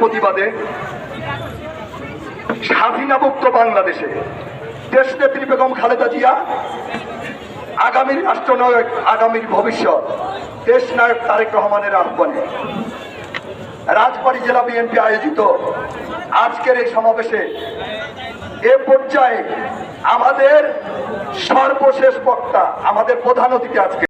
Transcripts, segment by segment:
প্রতিবাদে স্বাধীনাভুক্ত বাংলাদেশে দেশনেত্রী বেগম খালেদা জিয়া আগামীর রাষ্ট্রনায়ক, আগামীর ভবিষ্যৎ, দেশ নায়ক তারেক রহমানের আহ্বানে রাজবাড়ী জেলা বিএনপি আয়োজিত আজকের এই সমাবেশে এ পর্যায়ে আমাদের সর্বশেষ বক্তা, আমাদের প্রধান অতিথি আজকে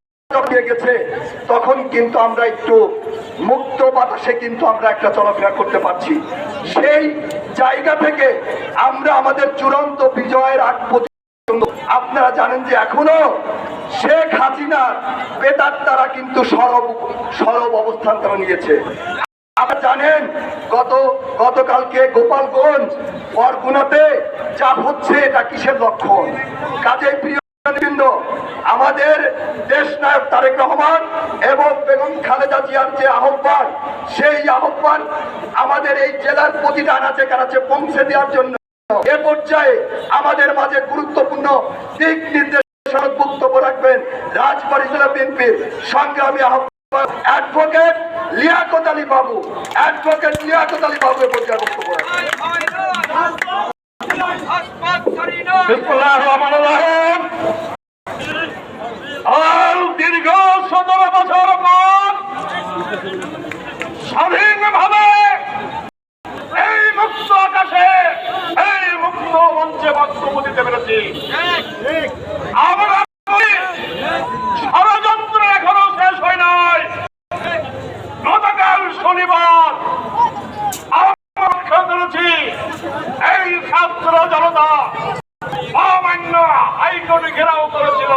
গেছে, তখন কিন্তু আমরা একটু মুক্ত বাতাসে কিন্তু আমরা একটা চলাফেরা করতে পারছি। সেই জায়গা থেকে আমরা আমাদের চূড়ান্ত বিজয়ের আগ আপনারা জানেন যে এখনও শেখ হাসিনার পেতার তারা কিন্তু সরব সরব অবস্থান তারা নিয়েছে। আপনারা জানেন, গত গতকালকে গোপালগঞ্জ বরগুনাতে যা হচ্ছে এটা কিসের লক্ষণ? কাজে প্রিয় আমাদের দেশ নায়ক তারেক রহমান এবং বেগম খালেদা জিয়ার যে আহ্বান, সেই আহ্বান আমাদের এই জেলার প্রতিটা আনাচে কানাচে পৌঁছে দেওয়ার জন্য এ পর্যায়ে আমাদের মাঝে গুরুত্বপূর্ণ দিক নির্দেশনা বক্তব্য রাখবেন রাজবাড়ী জেলা বিএনপির সংগ্রামী আহ্বান অ্যাডভোকেট লিয়াকত আলী বাবু অ্যাডভোকেট লিয়াকত আলী বাবু এ পর্যায়ে বক্তব্য। আর দীর্ঘ সতেরো বছর পর এই মুক্ত আকাশে এই মুক্ত মঞ্চে বক্তব্য পেরেছি আমরা ষড়যন্ত্র এখনও শেষ হয় নাই গতকাল শনিবার আমরা ছাত্র জনতা অমান্য হাইকোর্টে ঘেরাও করেছিল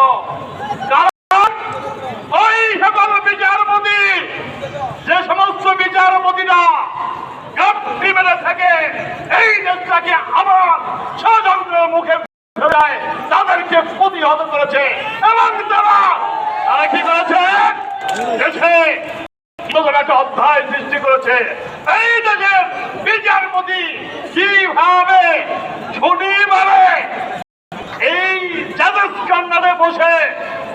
কারণ ওই সকল বিচারপতি যে সমস্ত বিচারপতিরা গাপটি মেরে থাকে এই দেশটাকে আবার ষড়যন্ত্রের মুখে ফেরায় তাদেরকে প্রতিহত করেছে এবং তারা তারা কি করেছে দেশে নতুন একটা অধ্যায় সৃষ্টি করেছে এই দেশের বিচারপতি কীভাবে ছুটি মারে এই জাদস কান্নারে বসে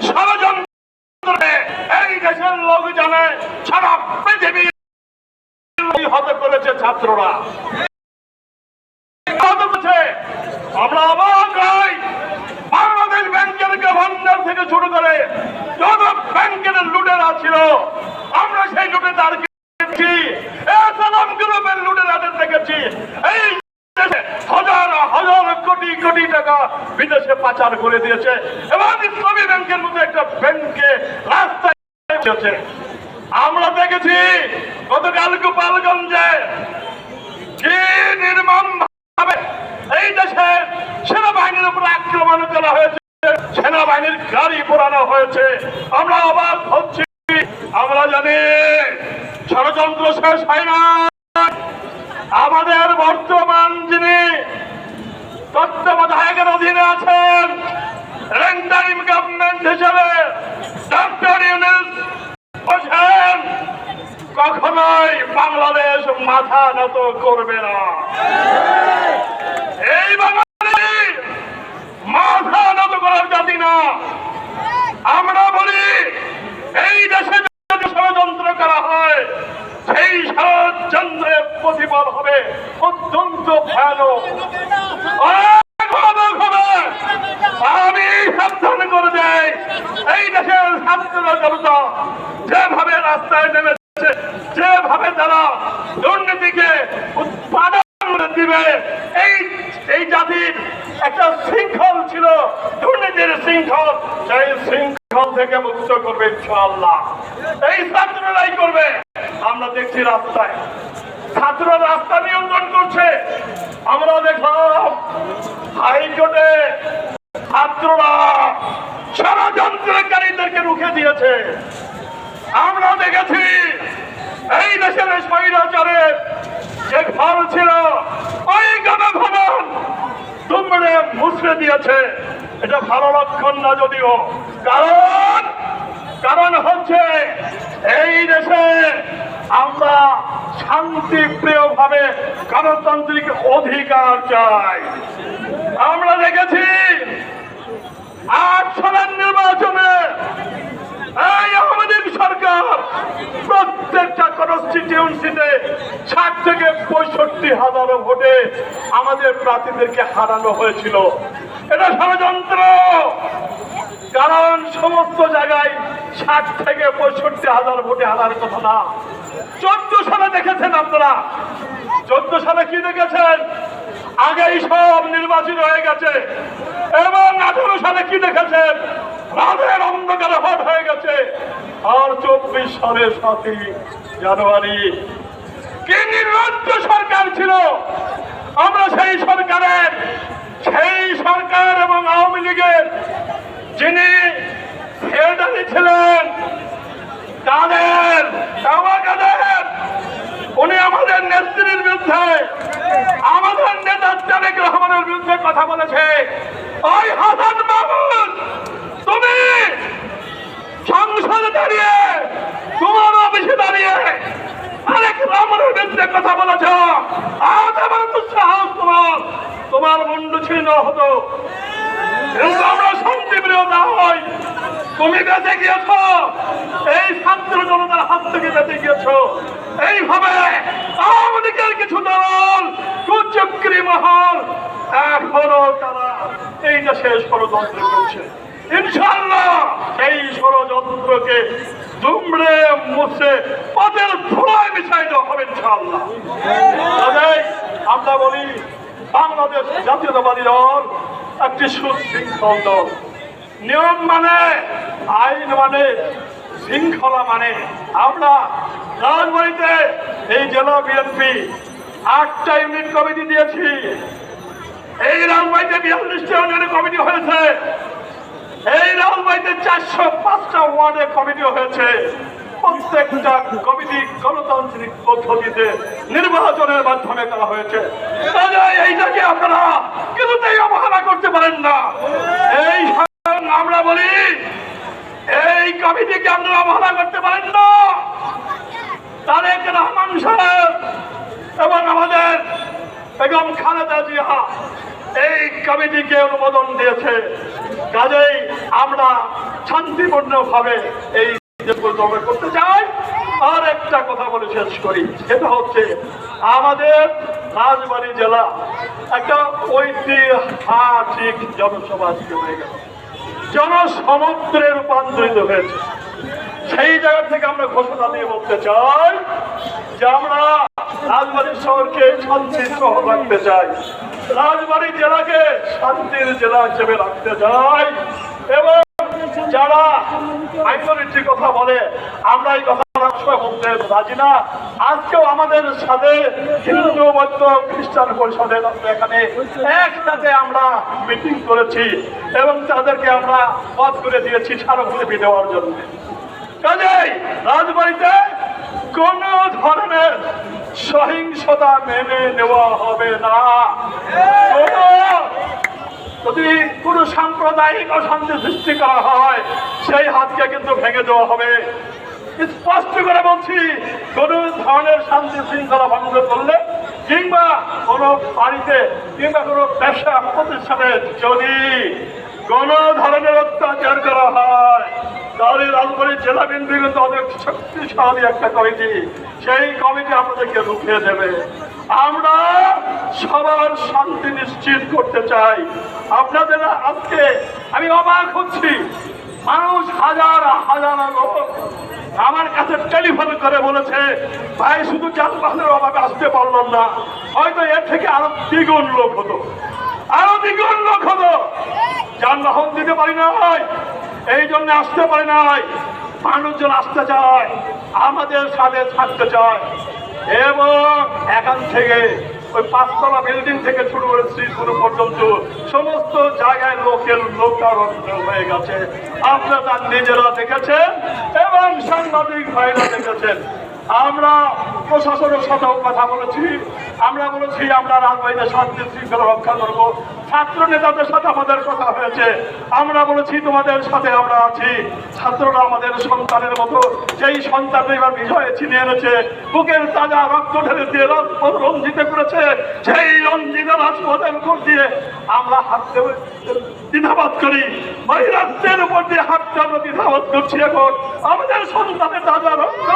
ষড়যন্ত্রে এই দেশের লোক জানে সারা পৃথিবী হতে করেছে ছাত্ররা হতে করেছে। আমরা অবাক হই বাংলাদেশ ব্যাংকের গভর্নর থেকে শুরু করে যত ব্যাংকের লুটেরা ছিল আমরা সেই লুটে তার দেখেছি সালাম গ্রুপের লুটেরাদের দেখেছি এই দেশে হাজার হাজার কোটি টাকা বিদেশে পাচার করে দিয়েছে। এবং ইসলামী ব্যাংকের মতো একটা ব্যাংকে রাস্তায় আমরা দেখেছি গতকাল গোপালগঞ্জে কি নির্মম ভাবে এই দেশে সেনাবাহিনীর উপর আক্রমণ করা হয়েছে। সেনাবাহিনীর গাড়ি পোড়ানো হয়েছে। আমরা অবাক হচ্ছি। আমরা জানি ষড়যন্ত্র শেষ হয় না আমাদের বর্তমান যিনি তত্ত্বাবধায়কের অধীনে আছেন রেন্টারিম গভর্নমেন্ট হিসেবে ডক্টর ইউনুস বলছেন কখনোই বাংলাদেশ মাথা নত করবে না। এই বাঙালি মাথা নত করার জাতি না। আমরা বলি, এই দেশে যদি ষড়যন্ত্র করা হয়, সেই ষড়যন্ত্রের প্রতিফল হবে। অত্যন্ত ভয়ানক। আমি সাবধান করে দেয় এই দেশের ছাত্র জনতা যেভাবে রাস্তায় নেমেছে, যেভাবে তারা দুর্নীতিকে উৎপাদন দিবে, এই এই জাতির একটা শৃঙ্খল ছিল, দুর্নীতির শৃঙ্খল। সেই শৃঙ্খল থেকে মুক্ত করবে ইনশাআল্লাহ। এই ছাত্ররাই করবে। আমরা দেখছি রাস্তায়। ছাত্ররা রাস্তা নিয়ন্ত্রণ করছে। আমরা দেখলাম হাইকোর্টে ছাত্ররা ষড়যন্ত্রকারীদেরকে রুখে দিয়েছে। আমরা দেখেছি এই দেশের স্বৈরাচারের যে ঘর ছিল, ওই গণভবন দুমড়ে মুছড়ে দিয়েছে। এটা ভালো লক্ষণ না যদিও। কারণ কারণ হচ্ছে এই দেশে আমরা শান্তিপ্রিয় ভাবে গণতান্ত্রিক অধিকার চাই। আমরা দেখেছি আট সালের নির্বাচনে এই লীগ সরকার প্রত্যেকটা কনস্টিটিউন্সিতে ষাট থেকে পঁয়ষট্টি হাজার ভোটে আমাদের প্রার্থীদেরকে হারানো হয়েছিল। এটা ষড়যন্ত্র। কারণ সমস্ত জায়গায় ষাট থেকে পঁয়ষট্টি হাজার ভোটে হারার কথা না। চোদ্দ সালে দেখেছেন আপনারা? চোদ্দ সালে কি দেখেছেন? আগেই সব নির্বাচিত হয়ে গেছে। এবং আঠারো সালে কি দেখেছেন? রাতের অন্ধকারে ভোট হয়ে গেছে। আর চব্বিশ সালের সাতই জানুয়ারি কি নির্লজ্জ সরকার ছিল? আমরা সেই সরকারের, সেই সরকার এবং আওয়ামী লীগের যিনি ছিলেন কাদের কামা কাদের উনি আমাদের নেত্রীর বিরুদ্ধে, আমাদের নেতা তারেক রহমানের বিরুদ্ধে কথা বলেছে। ওই হাসান মাহমুদ, তুমি সংসদে দাঁড়িয়ে, তোমার অফিসে দাঁড়িয়ে আরেক রহমানের বিরুদ্ধে কথা বলেছ। আজ তো সাহস তোমার তোমার মুন্ডু ছিন্ন হতো। আমরা শান্তিপ্রিয় না হই। তুমি বেঁচে গিয়েছ। এই ছাত্র জনতার হাত থেকে বেঁচে গিয়েছ। এইভাবে আওয়ামী লীগের কিছু দল, কুচক্রি মহল, এখনও তারা এই দেশে ষড়যন্ত্র করছে। ইনশাল্লাহ এই ষড়যন্ত্রকে দুমড়ে মুছে পথের ধুলায় মিশাই হবে ইনশাল্লাহ আমরা বলি, বাংলাদেশ জাতীয়তাবাদী দল একটি সুশৃঙ্খল দল। নিয়ম মানে আইন মানে শৃঙ্খলা মানে। আমরা রাজবাড়িতে এই জেলা বিএনপি আটটা ইউনিট কমিটি দিয়েছি। এই রাজবাড়িতে বিয়াল্লিশটা ইউনিয়ন কমিটি হয়েছে। এই রাজবাড়িতে চারশো পাঁচটা ওয়ার্ডে কমিটি হয়েছে। প্রত্যেকটা কমিটি গণতান্ত্রিক পদ্ধতিতে নির্বাচনের মাধ্যমে করা হয়েছে। এইটাকে আপনারা কিছুতেই অবহেলা করতে পারেন না। এই আমরা বলি, এই কমিটিকে আপনারা অবহেলা করতে পারেন না। তারেক রহমান সাহেব এবং আমাদের বেগম খালেদা জিয়া এই কমিটিকে অনুমোদন দিয়েছে। কাজেই আমরা শান্তিপূর্ণভাবে এই করতে চাই। আর একটা কথা বলে শেষ করি, সেটা হচ্ছে আমাদের রাজবাড়ী জেলা একটা ঐতিহাসিক জনসভা হয়ে গেল। জনসমুদ্রে রূপান্তরিত হয়েছে। সেই জায়গা থেকে আমরা ঘোষণা দিয়ে বলতে চাই যে আমরা রাজবাড়ির শহরকে শান্তির শহর রাখতে চাই। রাজবাড়ি জেলাকে শান্তির জেলা হিসেবে রাখতে চাই। এবং যারা মাইনরিটির কথা বলে, আমরা এই কথা সবসময় বলতে রাজি না। আজকেও আমাদের সাথে হিন্দু, বৌদ্ধ, খ্রিস্টান পরিষদের এখানে একসাথে আমরা মিটিং করেছি এবং তাদেরকে আমরা পথ করে দিয়েছি স্মারকলিপি দেওয়ার জন্য। কাজেই রাজবাড়িতে কোন ধরনের সহিংসতা মেনে নেওয়া হবে না। যদি কোনো সাম্প্রদায়িক অশান্তি সৃষ্টি করা হয়, সেই হাতকে কিন্তু ভেঙে দেওয়া হবে। স্পষ্ট করে বলছি, কোন ধরনের শান্তি শৃঙ্খলা ভঙ্গ করলে কিংবা কোনো বাড়িতে কিংবা কোনো ব্যবসা প্রতিষ্ঠানে যদি কোন ধরনের অত্যাচার করা হয়, তাহলে রাজবাড়ী জেলা কিন্তু অনেক শক্তিশালী একটা কমিটি, সেই কমিটি আপনাদেরকে রুখিয়ে দেবে। আমরা সবার শান্তি নিশ্চিত করতে চাই। আপনাদের আজকে আমি অবাক হচ্ছি। মানুষ হাজার হাজার লোক আমার কাছে টেলিফোন করে বলেছে, ভাই, শুধু যানবাহনের অভাবে আসতে পারলাম না। হয়তো এর থেকে আরও দ্বিগুণ লোক হতো। আরও দ্বিগুণ লোক হতো। যানবাহন দিতে পারি নাই, এই জন্য আসতে পারি নাই। মানুষজন আসতে চায়, আমাদের সাথে থাকতে চায়। এবং এখান থেকে ওই পাঁচতলা বিল্ডিং থেকে শুরু করে শ্রীপুর পর্যন্ত সমস্ত জায়গায় লোকের লোকারণ্য হয়ে গেছে। আপনারা তার নিজেরা দেখেছেন এবং সাংবাদিক ভাইরা দেখেছেন। আমরা প্রশাসনের সাথেও কথা বলেছি। আমরা বলেছি, আমরা রাজবাহীদের শান্তি শৃঙ্খলা রক্ষা করব। ছাত্র নেতাদের সাথে আমাদের কথা হয়েছে। আমরা বলেছি, তোমাদের সাথে আমরা আছি। ছাত্ররা আমাদের সন্তানের মতো। সেই সন্তান এবার বিজয়ে ছিনিয়ে এনেছে, বুকের তাজা রক্ত ঢেলে দিয়ে রাজপথ রঞ্জিত করেছে, সেই রঞ্জিত রাজপথের উপর দিয়ে আমরা হাঁটতে দ্বিধাবাদ করি। ওই উপর দিয়ে হাঁটতে আমরা দ্বিধাবাদ করছি এখন। আমাদের সন্তানের তাজা রক্ত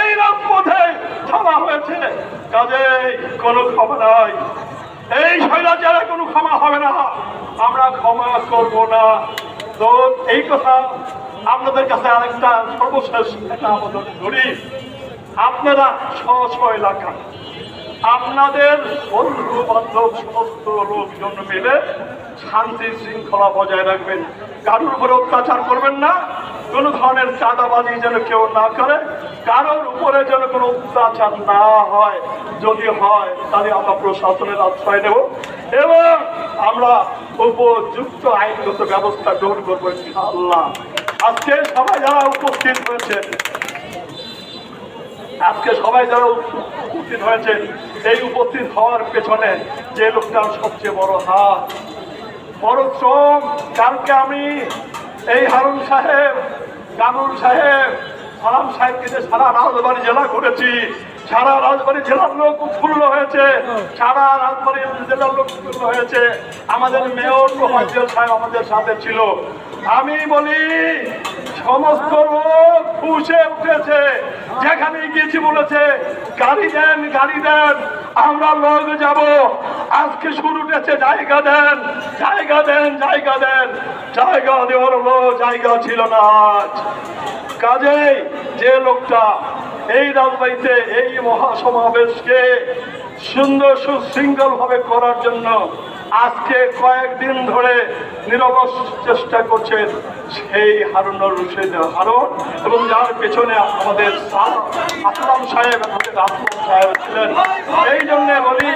এই রাজপথে ঢালা হয়েছে। কাজেই কোনো খবর নাই। এই স্বৈরাচারে কোনো ক্ষমা হবে না। আমরা ক্ষমা করব না। তো এই কথা আপনাদের কাছে আরেকটা সর্বশেষ একটা আবেদন করি। আপনারা স্ব এলাকা আপনাদের বন্ধু বান্ধব সমস্ত লোকজন মিলে শান্তি শৃঙ্খলা বজায় রাখবেন। কারোর উপরে অত্যাচার করবেন না। কোনো ধরনের চাঁদাবাজি যেন কেউ না করে, কারোর উপরে যেন কোনো অত্যাচার না হয়। যদি হয়, তাহলে আমরা প্রশাসনের আশ্রয় নেব এবং আমরা উপযুক্ত আইনগত ব্যবস্থা গ্রহণ করব আল্লাহ আজকে সবাই যারা উপস্থিত হয়েছে, আজকে সবাই যারা উপস্থিত হয়েছেন এই উপস্থিত হওয়ার পেছনে যে লোকটার সবচেয়ে বড় হাত। বড় শ্রম, কালকে আমি এই হারুন সাহেব কানুল সাহেব, সালাম সাহেবকে যে সারা রাজবাড়ি জেলা ঘুরেছি সারা রাজবাড়ি জেলার লোক উৎফুল্ল হয়েছে, সারা রাজবাড়ি জেলার লোক উৎফুল্ল হয়েছে। আমাদের মেয়র মোহাম্মদ সাহেব আমাদের সাথে ছিল। আমি বলি সমস্ত লোক খুশে উঠেছে। যেখানে গিয়েছি বলেছে, গাড়ি দেন গাড়ি দেন, আমরা লোক যাব। আজকে শুরু উঠেছে জায়গা দেন জায়গা দেন জায়গা দেন। জায়গা দেওয়ার হলো জায়গা ছিল না আজ। কাজেই যে লোকটা এই রাজবাড়িতে, এই মহাসমাবেশকে সুন্দর সুশৃঙ্খল ভাবে করার জন্য আজকে কয়েকদিন ধরে নিরবস চেষ্টা করছেন সেই হারুনুর রশিদ হারুন এবং যার পেছনে আমাদের আসলাম সাহেব আমাদের আসলাম সাহেব ছিলেন। এই জন্যে বলি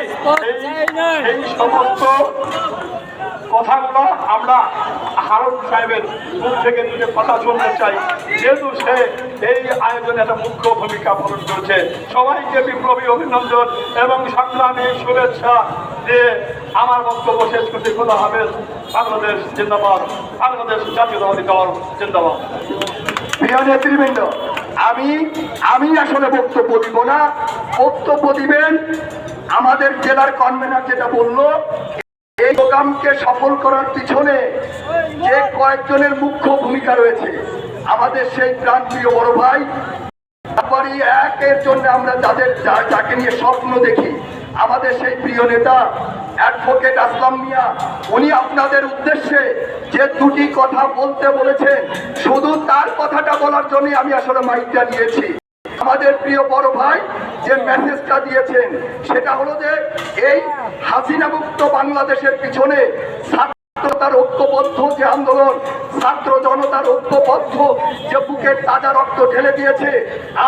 এই সমস্ত কথাগুলো আমরা হারুন সাহেবের মুখ থেকে দুটো কথা শুনতে চাই। যেহেতু সে এই আয়োজনে একটা মুখ্য ভূমিকা পালন করেছে। সবাইকে বিপ্লবী অভিনন্দন এবং সংগ্রামী শুভেচ্ছা দিয়ে আমার বক্তব্য শেষ করতে খোলা হবে বাংলাদেশ জিন্দাবাদ। বাংলাদেশ জাতীয়তাবাদী দল। জিন্দাবাদ। প্রিয় নেতৃবৃন্দ, আমি আমি আসলে বক্তব্য দিব না। বক্তব্য দিবেন আমাদের জেলার কনভেনার যেটা বলল এই প্রোগ্রামকে সফল করার পিছনে যে কয়েকজনের মুখ্য ভূমিকা রয়েছে, আমাদের সেই প্রাণপ্রিয় বড় ভাই। বাড়ি একের জন্য আমরা যাদের যাকে নিয়ে স্বপ্ন দেখি, আমাদের সেই প্রিয় নেতা অ্যাডভোকেট আসলাম মিয়া। উনি আপনাদের উদ্দেশ্যে যে দুটি কথা বলতে বলেছেন, শুধু তার কথাটা বলার জন্য আমি আসলে মাইকটা নিয়েছি। আমাদের প্রিয় বড় ভাই যে মেসেজটা দিয়েছেন, সেটা হলো যে এই হাসিনা মুক্ত বাংলাদেশের পিছনে ছাত্রতার ঐক্যবদ্ধ যে আন্দোলন, ছাত্র জনতার ঐক্যবদ্ধ যে বুকের তাজা রক্ত ঢেলে দিয়েছে,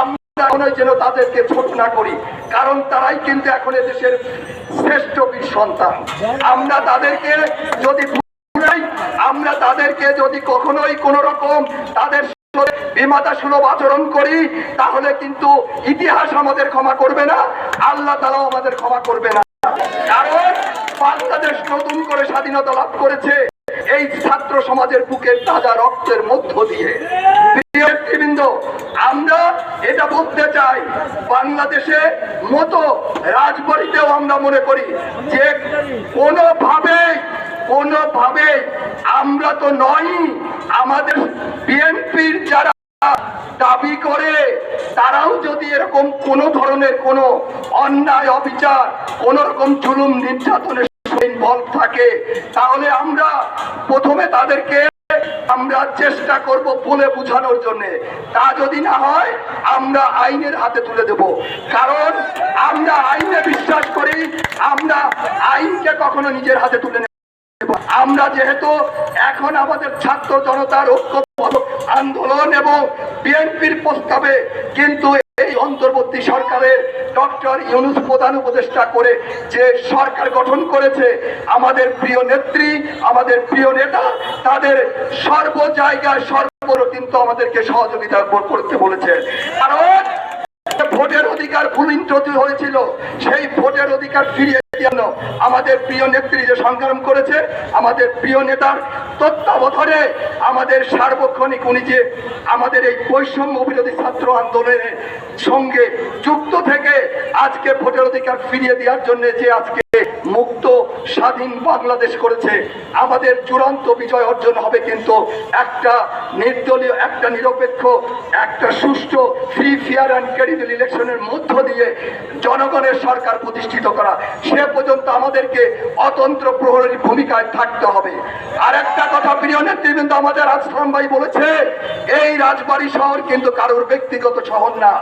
আমরা যেন তাদেরকে ছোট না করি, কারণ তারাই কিন্তু এখন দেশের শ্রেষ্ঠ বীর সন্তান। আমরা তাদেরকে যদি আমরা তাদেরকে যদি কখনোই কোন রকম তাদের বিমাতা সুলভ আচরণ করি, তাহলে কিন্তু ইতিহাস আমাদের ক্ষমা করবে না, আল্লাহ তালাও আমাদের ক্ষমা করবে না। কারণ বাংলাদেশ নতুন করে স্বাধীনতা লাভ করেছে এই ছাত্র সমাজের বুকের তাজা রক্তের মধ্য দিয়ে। আমরা এটা বলতে চাই, বাংলাদেশে মতো রাজবাড়িতেও আমরা মনে করি যে কোনোভাবে কোনোভাবে আমরা তো নই আমাদের বিএনপির যারা দাবি করে, তারাও যদি এরকম কোন ধরনের কোন অন্যায়, অবিচার কোন রকম জুলুম, নির্যাতনের ইনভলভ থাকে, তাহলে আমরা প্রথমে তাদেরকে আমরা চেষ্টা করব বলে বোঝানোর জন্য। তা যদি না হয়, আমরা আইনের হাতে তুলে দেব। কারণ আমরা আইনে বিশ্বাস করি, আমরা আইনকে কখনো নিজের হাতে তুলে আমরা যেহেতু এখন আমাদের ছাত্র জনতার ঐক্য আন্দোলন এবং বিএনপির প্রস্তাবে কিন্তু এই অন্তর্বর্তী সরকারের ডক্টর ইউনুস প্রধান উপদেষ্টা করে যে সরকার গঠন করেছে, আমাদের প্রিয় নেত্রী, আমাদের প্রিয় নেতা, তাদের সর্ব জায়গায় সর্ব কিন্তু আমাদেরকে সহযোগিতা করতে বলেছে। কারণ ভোটের অধিকার ইন্ট্রোডিউস হয়েছিল, সেই ভোটের অধিকার ফিরিয়ে জন্য আমাদের প্রিয় নেত্রী যে সংগ্রাম করেছে, আমাদের প্রিয় নেতার তত্ত্বাবধানে আমাদের সার্বক্ষণিক উনি যে আমাদের এই বৈষম্য বিরোধী ছাত্র আন্দোলনের সঙ্গে যুক্ত থেকে আজকে ভোটের অধিকার ফিরিয়ে দেওয়ার জন্য যে আজকে মুক্ত স্বাধীন বাংলাদেশ করেছে। আমাদের চূড়ান্ত বিজয় অর্জন হবে কিন্তু একটা নির্দলীয়, একটা নিরপেক্ষ, একটা সুষ্ঠু ফ্রি ফেয়ার অ্যান্ড ক্রেডিবল ইলেকশনের মধ্য দিয়ে জনগণের সরকার প্রতিষ্ঠিত করা। সে পর্যন্ত আমাদেরকে অতন্ত্র প্রহরীর ভূমিকায় থাকতে হবে। আর একটা কথা প্রিয় নেতৃবৃন্দ, আমাদের আসলাম ভাই বলেছে, এই রাজবাড়ি শহর কিন্তু কারোর ব্যক্তিগত শহর না।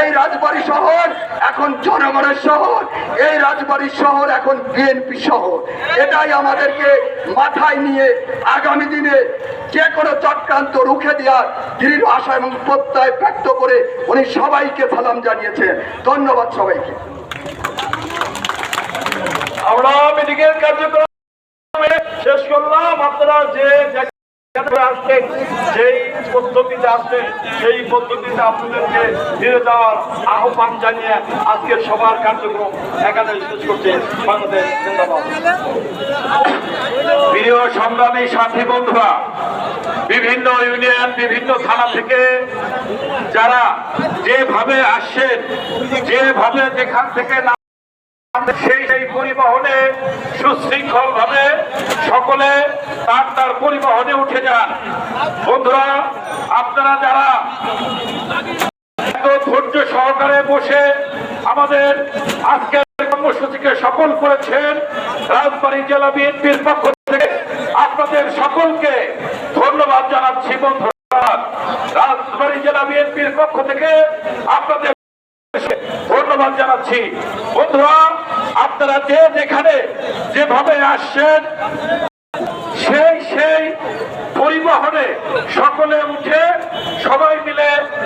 এই রাজবাড়ি শহর এখন জনগণের শহর। এই রাজবাড়ি শহর এখন বিএনপি শহর এটাই আমাদেরকে মাথায় নিয়ে আগামী দিনে যে কোনো চক্রান্ত রুখে দেওয়ার দৃঢ় আশা এবং প্রত্যয় ব্যক্ত করে উনি সবাইকে সালাম জানিয়েছেন। ধন্যবাদ সবাইকে। কার্যক্রম শেষ করলাম। আপনারা যে আসছেন সেই পদ্ধতিতে আসছেন সেই পদ্ধতিতে আপনাদেরকে ফিরে যাওয়ার আহ্বান জানিয়ে আজকের সবার কার্যক্রম এখানে শেষ করছে প্রিয় সংগ্রামী সাথী বন্ধুরা, বিভিন্ন ইউনিয়ন, বিভিন্ন থানা থেকে যারা যেভাবে আসছেন, যেভাবে যেখান থেকে না সেই সেই পরিবহনে সুশৃঙ্খল ভাবে সকলে তার তার পরিবহনে উঠে যান। বন্ধুরা, আপনারা যারা ধৈর্য সহকারে বসে আমাদের আজকের কর্মসূচিকে সফল করেছেন রাজবাড়ী জেলা বিএনপির পক্ষ থেকে, আপনাদের সকলকে ধন্যবাদ জানাচ্ছি বন্ধুরা। রাজবাড়ী জেলা বিএনপির পক্ষ থেকে আপনাদের ধন্যবাদ জানাচ্ছি। বন্ধুরা, আপনারা যে যেখানে যেভাবে আসছেন, সেই সেই পরিবহনে সকলে উঠে সবাই মিলে